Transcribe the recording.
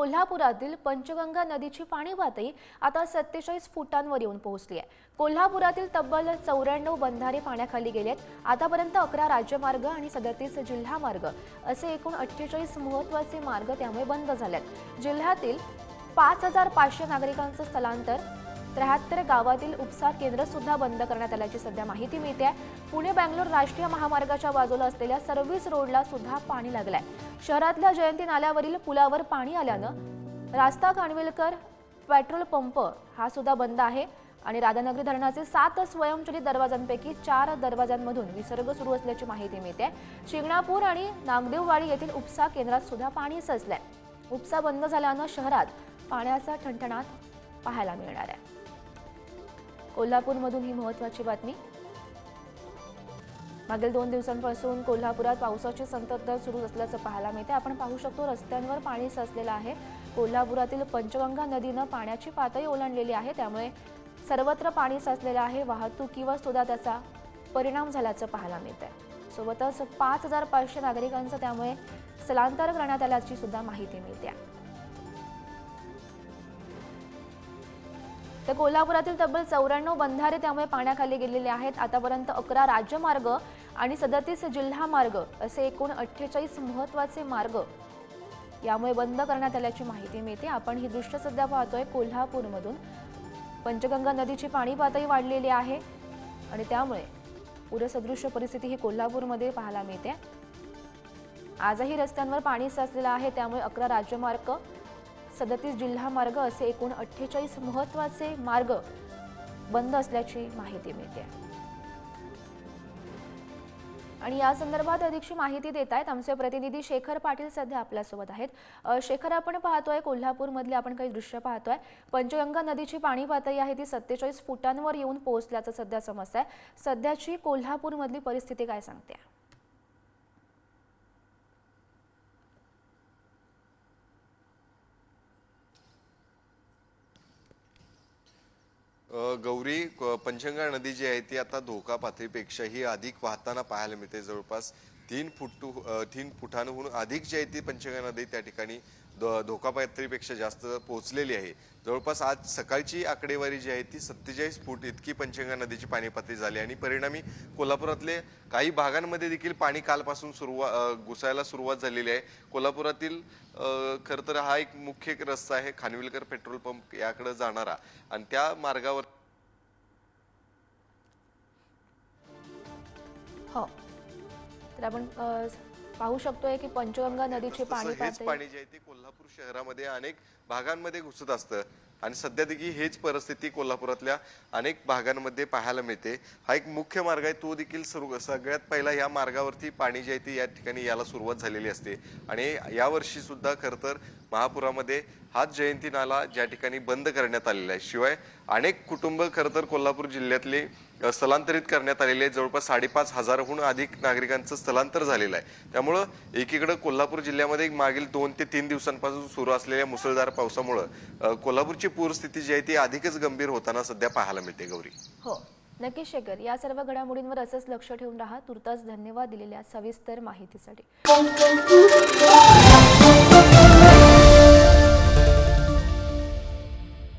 कोल्हापुरातील पंचगंगा नदीची पाणी पातळी आता सत्तेचाळीस फुटांवर येऊन पोहोचली आहे. कोल्हापुरातील तब्बल चौऱ्याण्णव बंधारे पाण्याखाली गेलेत आतापर्यंत अकरा राज्यमार्ग आणि सदतीस जिल्हा मार्ग असे एकूण अठ्ठेचाळीस महत्त्वाचे मार्ग त्यामुळे बंद झालेत. जिल्ह्यातील पाच हजार पाचशे नागरिकांचं स्थलांतर त्र्याहत्तर गावातील उपसा केंद्र सुद्धा बंद करण्यात आल्याची सध्या माहिती मिळते आहे. पुणे बँगलोर राष्ट्रीय महामार्गाच्या बाजूला असलेल्या सर्व्हिस रोडला सुद्धा पाणी लागलंय. शहरातल्या जयंती नाल्यावरील पुलावर पाणी आल्यानं रास्ता कानविलकर पेट्रोल पंप हा सुद्धा बंद आहे आणि राधानगरी धरणाचे सात स्वयंचलित दरवाजांपैकी चार दरवाजांमधून विसर्ग सुरू असल्याची माहिती मिळते शिंगणापूर आणि नागदेववाडी येथील उपसा केंद्रात सुद्धा पाणी सचलंय उपसा बंद झाल्यानं शहरात पाण्याचा ठणठणाट पाहायला मिळणार आहे. कोल्हापूरमधून ही महत्वाची बातमी. मागील दोन दिवसांपासून कोल्हापुरात पावसाची संततधार सुरू असल्याचं पाहायला मिळते आपण पाहू शकतो रस्त्यांवर पाणी साचलेलं आहे. कोल्हापुरातील पंचगंगा नदीनं पाण्याची पातळी ओलांडलेली आहे. त्यामुळे सर्वत्र पाणी साचलेलं आहे. वाहतुकीवर सुद्धा त्याचा परिणाम झाल्याचं पाहायला मिळत आहे सोबतच पाच हजार पाचशे नागरिकांचं त्यामुळे स्थलांतर करण्यात आल्याची सुद्धा माहिती मिळते. तर कोल्हापुरातील तब्बल चौऱ्याण्णव बंधारे त्यामुळे पाण्याखाली गेलेले आहेत. आतापर्यंत अकरा राज्यमार्ग आणि सदतीस जिल्हा मार्ग असे एकूण अठ्ठेचाळीस महत्त्वाचे मार्ग यामुळे बंद करण्यात आल्याची माहिती मिळते. आपण ही दृश्य सध्या पाहतोय कोल्हापूरमधून. पंचगंगा नदीची पाणी पातळी वाढलेली आहे आणि त्यामुळे पूरसदृश्य परिस्थिती ही कोल्हापूरमध्ये पाहायला मिळते. आजही रस्त्यांवर पाणी साचलेलं आहे त्यामुळे अकरा राज्यमार्ग सदतीस जिल्हा मार्ग असे एकूण अठ्ठेचाळीस महत्त्वाचे मार्ग बंद असल्याची माहिती मिळते. आणि या संदर्भात अधिकची माहिती देत आहेत आमचे प्रतिनिधी शेखर पाटील सध्या आपल्यासोबत आहेत. शेखर आपण पाहतोय कोल्हापूरमधले आपण काही दृश्य पाहतोय. पंचगंगा नदीची पाणी पातळी आहे ती सत्तेचाळीस फुटांवर येऊन पोहोचल्याचं सध्या समस्या आहे सध्याची कोल्हापूरमधली परिस्थिती काय सांगते? गौरी पंचगंगा नदी जी आहे ती आता धोका पातळीपेक्षाही अधिक वाहताना पाहायला मिळते. जवळपास तीन फूट तीन फुटांहून अधिक जी आहे ती पंचगंगा नदी त्या ठिकाणी द धोका पातळीपेक्षा जास्त पोहोचलेली आहे. जवळपास आज सकाळची आकडेवारी जी आहे ती सत्तेचाळीस फूट इतकी पंचगंगा नदीची पाणी पातळी झाली आणि परिणामी कोल्हापुरातले काही भागांमध्ये देखील पाणी कालपासून सुरुवात घुसायला सुरुवात झालेली आहे. कोल्हापुरातील खरं तर हा एक मुख्य एक रस्ता आहे खानविलकर पेट्रोल पंप याकडे जाणारा. आणि त्या मार्गावर हो. तर आपण पाहू शकतोय की पंचगंगा नदीची पाणी पाणी जे आहे ते कोल्हापूर शहरामध्ये अनेक भागांमध्ये घुसत असतं. आणि सध्या देखील हेच परिस्थिती कोल्हापुरातल्या अनेक भागांमध्ये पाहायला मिळते. हा एक मुख्य मार्ग आहे. तो देखील सगळ्यात पहिला या मार्गावरती पाणी जे आहे ते या ठिकाणी याला सुरुवात झालेली असते. आणि यावर्षी सुद्धा खरं तर महापुरामध्ये हाच जयंती नाला ज्या ठिकाणी बंद करण्यात आलेला आहे. शिवाय अनेक कुटुंब खरं तर कोल्हापूर जिल्ह्यातले स्थलांतरित करण्यात आलेले आहे जवळपास साडेपाच हजारहून अधिक नागरिकांचं स्थलांतर झालेलं आहे. त्यामुळं एकीकडे कोल्हापूर जिल्ह्यामध्ये मागील दोन ते तीन दिवसांपासून सुरू असलेल्या मुसळधार पावसामुळं कोल्हापूरची पूरस्थिती जी आहे ती अधिकच गंभीर होताना सध्या पाहायला मिळते गौरी. हो. नक्की शेखर या सर्व घडामोडींवर असंच लक्ष ठेवून राहा. तुर्तास धन्यवाद दिलेल्या सविस्तर माहितीसाठी.